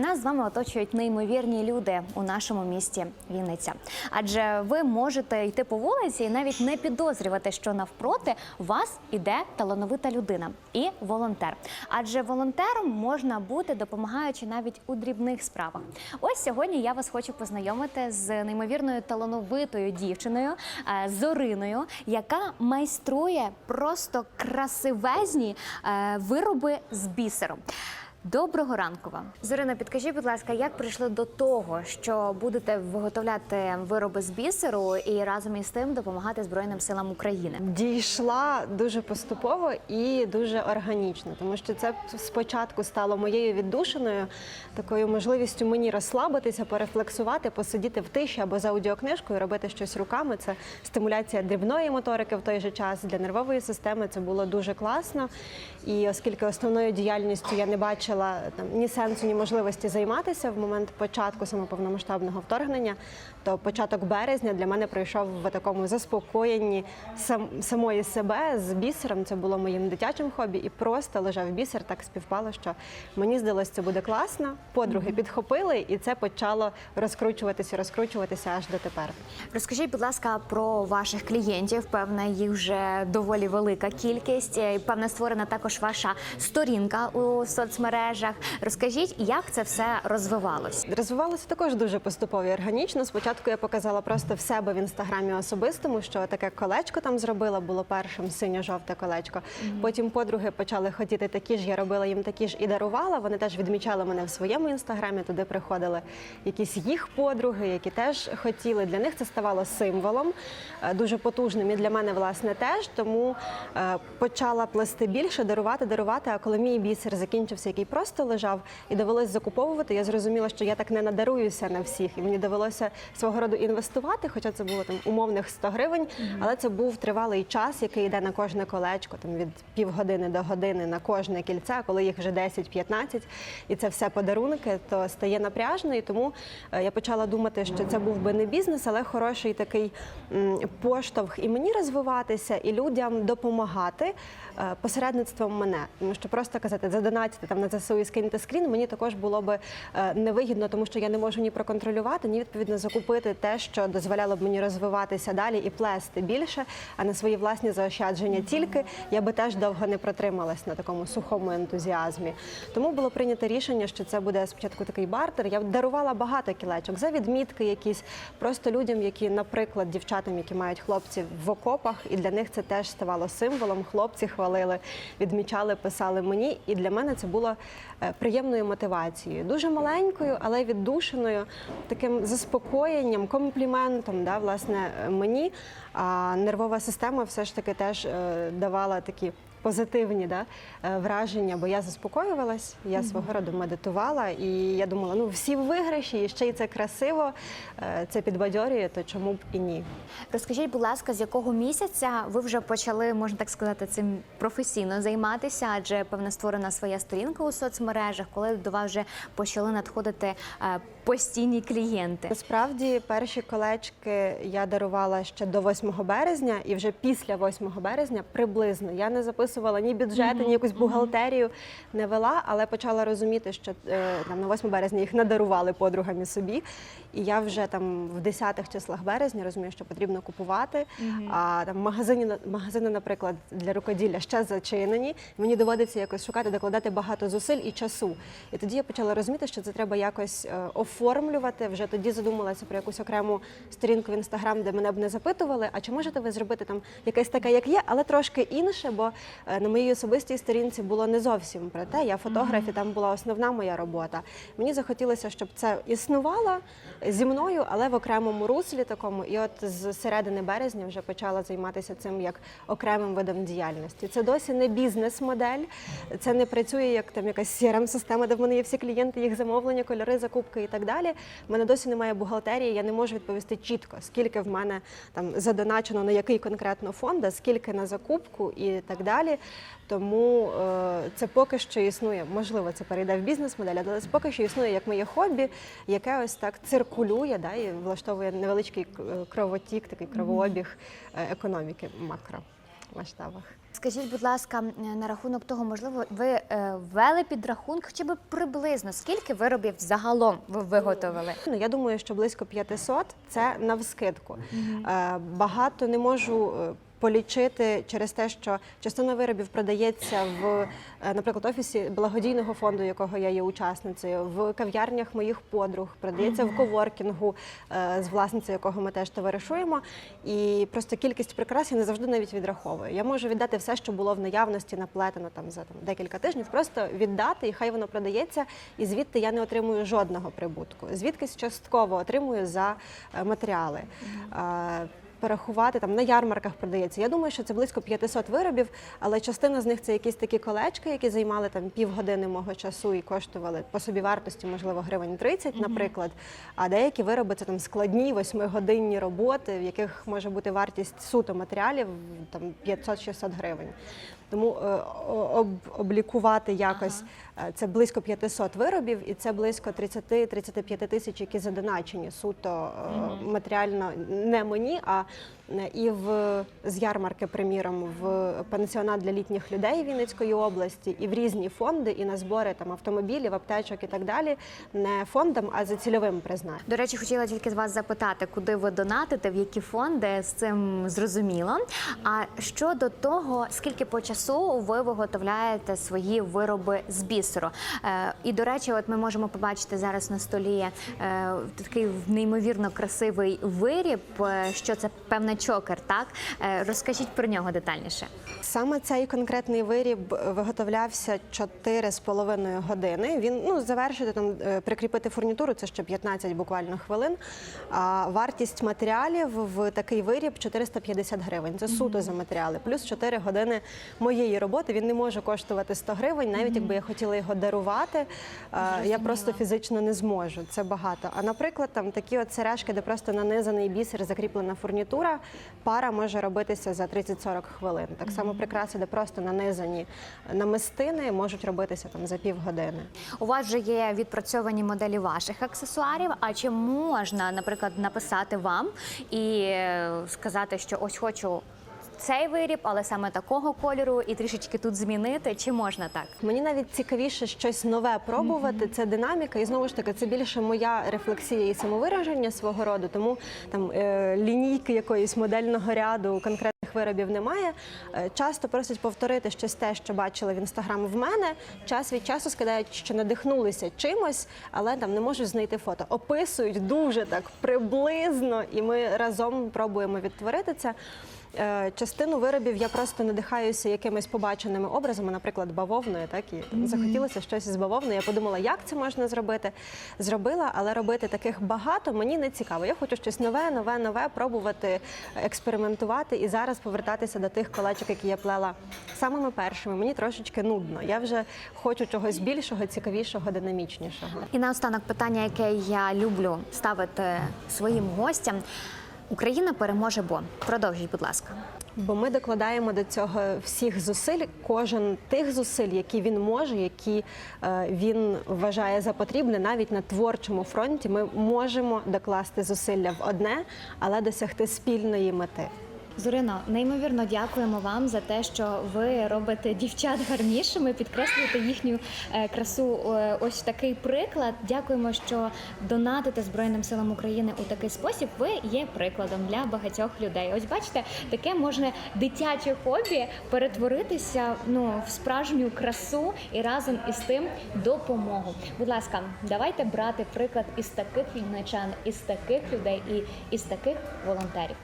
нас з вами оточують неймовірні люди у нашому місті Вінниця. Адже ви можете йти по вулиці і навіть не підозрювати, що навпроти вас іде талановита людина і волонтер. Адже волонтером можна бути, допомагаючи навіть у дрібних справах. Ось сьогодні я вас хочу познайомити з неймовірною талановитою дівчиною е, Зориною, яка майструє просто красивезні е, вироби з бісером. Доброго ранку вам. Зорина, підкажіть, будь ласка, як прийшли до того, що будете виготовляти вироби з бісеру і разом із тим допомагати Збройним силам України? Дійшла дуже поступово і дуже органічно, тому що це спочатку стало моєю віддушиною, такою можливістю мені розслабитися, порефлексувати, посидіти в тиші або за аудіокнижкою, робити щось руками. Це стимуляція дрібної моторики в той же час для нервової системи. Це було дуже класно. І оскільки основною діяльністю я не бачила там ні сенсу, ні можливості займатися в момент початку самоповномасштабного вторгнення, то початок березня для мене пройшов в такому заспокоєнні сам, самої себе з бісером. Це було моїм дитячим хобі, і просто лежав бісер. Так співпало, що мені здалося, це буде класно. Подруги підхопили, і це почало розкручуватися, розкручуватися аж до тепер. Розкажіть, будь ласка, про ваших клієнтів. Певна, їх вже доволі велика кількість. Е, Певна, створена також ваша сторінка у соцмережах. Розкажіть, як це все розвивалось? Розвивалося також дуже поступово і органічно. Спочатку я показала просто в себе в інстаграмі особистому, що таке колечко там зробила, було першим синьо-жовте колечко. Потім подруги почали хотіти такі ж, я робила їм такі ж і дарувала. Вони теж відмічали мене в своєму інстаграмі. Туди приходили якісь їх подруги, які теж хотіли. Для них це ставало символом е, дуже потужним. І для мене власне теж. Тому е, почала плести більше, дарувати, дарувати. А коли мій бісер закінчився, який просто лежав, і довелось закуповувати, я зрозуміла, що я так не надаруюся на всіх, і мені довелося свого роду інвестувати, хоча це було там умовних 100 гривень, але це був тривалий час, який йде на кожне колечко, там від півгодини до години на кожне кільце, коли їх вже 10-15, і це все подарунки, то стає напряжно. І тому е, я почала думати, що це був би не бізнес, але хороший такий поштовх і мені розвиватися, і людям допомагати е, посередництвом мене. Тому що просто казати задонатити там на ЗСУ і скиньте скрін, мені також було би е, невигідно, тому що я не можу ні проконтролювати, ні відповідно закупити те, що дозволяло б мені розвиватися далі і плести більше, а не свої власні заощадження. Тільки я би теж довго не протрималась на такому сухому ентузіазмі. Тому було прийнято рішення, що це буде спочатку такий бартер. Я дарувала багато кілечок за відмітки, якісь просто людям, які, наприклад, дівчатам, які мають хлопців в окопах, і для них це теж ставало символом. Хлопці хвалили, відмічали, писали мені. І для мене це було приємною мотивацією, дуже маленькою, але віддушеною, таким заспокоєнням, компліментом, да, власне, е, мені. А нервова система все ж таки теж е, давала такі. Позитивні да, е, враження, бо я заспокоювалась, я свого роду медитувала, і я думала, ну всі в виграші, і ще й це красиво, е, це підбадьорює, то чому б і ні. Розкажіть, будь ласка, з якого місяця ви вже почали, можна так сказати, цим професійно займатися? Адже певно створена своя сторінка у соцмережах, коли до вас вже почали надходити е, постійні клієнти. Насправді перші колечки я дарувала ще до 8 березня, і вже після 8 березня приблизно я не записувала ні бюджети, ні якусь бухгалтерію не вела, але почала розуміти, що е, там на 8 березня їх надарували подругам і собі. І я вже там в 10-х числах березня розумію, що потрібно купувати. А там магазині, магазини, наприклад, для рукоділля ще зачинені. Мені доводиться якось шукати, докладати багато зусиль і часу. І тоді я почала розуміти, що це треба якось е, оформлювати. Вже тоді задумалася про якусь окрему сторінку в інстаграм, де мене б не запитували, а чи можете ви зробити там якесь таке, як є, але трошки інше, бо на моїй особистій сторінці було не зовсім про те. Я фотограф, і там була основна моя робота. Мені захотілося, щоб це існувало зі мною, але в окремому руслі такому. І от з середини березня вже почала займатися цим як окремим видом діяльності. Це досі не бізнес-модель, це не працює як там якась crm система де в мене є всі клієнти, їх замовлення, кольори, закупки і так далі. В мене досі немає бухгалтерії, я не можу відповісти чітко, скільки в мене там задоначено на який конкретно фонд, а скільки на закупку і так далі. Тому е, це поки що існує. Можливо, це перейде в бізнес-модель, але це поки що існує як моє хобі, яке ось так циркулює, да, і влаштовує невеличкий е, кровотік, такий кровообіг е, економіки макро. масштабах. Скажіть, будь ласка, на рахунок того, можливо, ви ввели підрахунок, хоча б приблизно скільки виробів загалом ви виготовили? Ну, я думаю, що близько 500 – це навскидку. Багато не можу полічити через те, що частина виробів продається в, е, наприклад, офісі благодійного фонду, якого я є учасницею, в кав'ярнях моїх подруг, продається в коворкінгу, е, з власницею якого ми теж товаришуємо. І просто кількість прикрас я не завжди навіть відраховую. Я можу віддати все, що було в наявності, наплетено там за там, декілька тижнів, просто віддати, і хай воно продається. І звідти я не отримую жодного прибутку. Звідкись частково отримую за е, матеріали. Перерахувати там на ярмарках продається. Я думаю, що це близько 500 виробів, але частина з них це якісь такі колечки, які займали там півгодини мого часу і коштували по собі вартості, можливо, гривень 30, наприклад. А деякі вироби це там складні восьмигодинні роботи, в яких може бути вартість суто матеріалів там 500-600 гривень. Тому е, об- облікувати якось е, це близько 500 виробів, і це близько 30-35 тисяч, які задоначені суто е, матеріально не мені, а і в з ярмарки, приміром, в пансіонат для літніх людей Вінницької області, і в різні фонди, і на збори там автомобілів, аптечок і так далі, не фондам, а за цільовим призначенням. До речі, хотіла тільки з вас запитати, куди ви донатите, в які фонди з цим зрозуміло. А щодо того, скільки по часу ви виготовляєте свої вироби з бісеру? Е, і до речі, от ми можемо побачити зараз на столі е, такий неймовірно красивий виріб, е, що це певне чокер. Так розкажіть про нього детальніше. Саме цей конкретний виріб виготовлявся 4,5 години. Він ну завершити там прикріпити фурнітуру. Це ще 15 буквально хвилин. А вартість матеріалів в такий виріб 450 гривень. Це суто за матеріали. Плюс 4 години моєї роботи. Він не може коштувати 100 гривень, навіть якби я хотіла його дарувати. е, Я просто фізично не зможу. Це багато. А наприклад, там такі от сережки, де просто нанизаний бісер, закріплена фурнітура. Пара може робитися за 30-40 хвилин. Так само прикраси, де просто нанизані намистини, можуть робитися там за півгодини. У вас же є відпрацьовані моделі ваших аксесуарів. А чи можна, наприклад, написати вам і е, сказати, що ось хочу цей виріб, але саме такого кольору, і трішечки тут змінити? Чи можна так? Мені навіть цікавіше щось нове пробувати. Це динаміка, і знову ж таки, це більше моя рефлексія і самовираження свого роду. Тому там е, лінійки якоїсь модельного ряду конкретних виробів немає. Е, часто просять повторити щось те, що бачили в інстаграм в мене. Час від часу скидають, що надихнулися чимось, але там не можуть знайти фото. Описують дуже так приблизно, і ми разом пробуємо відтворити це. Е, Частину виробів я просто надихаюся якимись побаченими образами, наприклад, бавовною. Так і там захотілося щось з бавовною. Я подумала, як це можна зробити. Зробила, але робити таких багато мені не цікаво. Я хочу щось нове, нове, нове, пробувати, експериментувати і зараз повертатися до тих колечок, які я плела самими першими. Мені трошечки нудно. Я вже хочу чогось більшого, цікавішого, динамічнішого. І наостанок питання, яке я люблю ставити своїм гостям. Україна переможе, бо продовжіть, будь ласка. Бо ми докладаємо до цього всіх зусиль, кожен тих зусиль, які він може, які е, він вважає за потрібне, навіть на творчому фронті, ми можемо докласти зусилля в одне, але досягти спільної мети. Зорино, неймовірно дякуємо вам за те, що ви робите дівчат гарнішими, підкреслюєте їхню е, красу. Е, Ось такий приклад. Дякуємо, що донатите Збройним силам України у такий спосіб. Ви є прикладом для багатьох людей. Ось бачите, таке можна дитяче хобі перетворитися ну в справжню красу і разом із тим допомогу. Будь ласка, давайте брати приклад із таких вінничан, із таких людей і із таких волонтерів.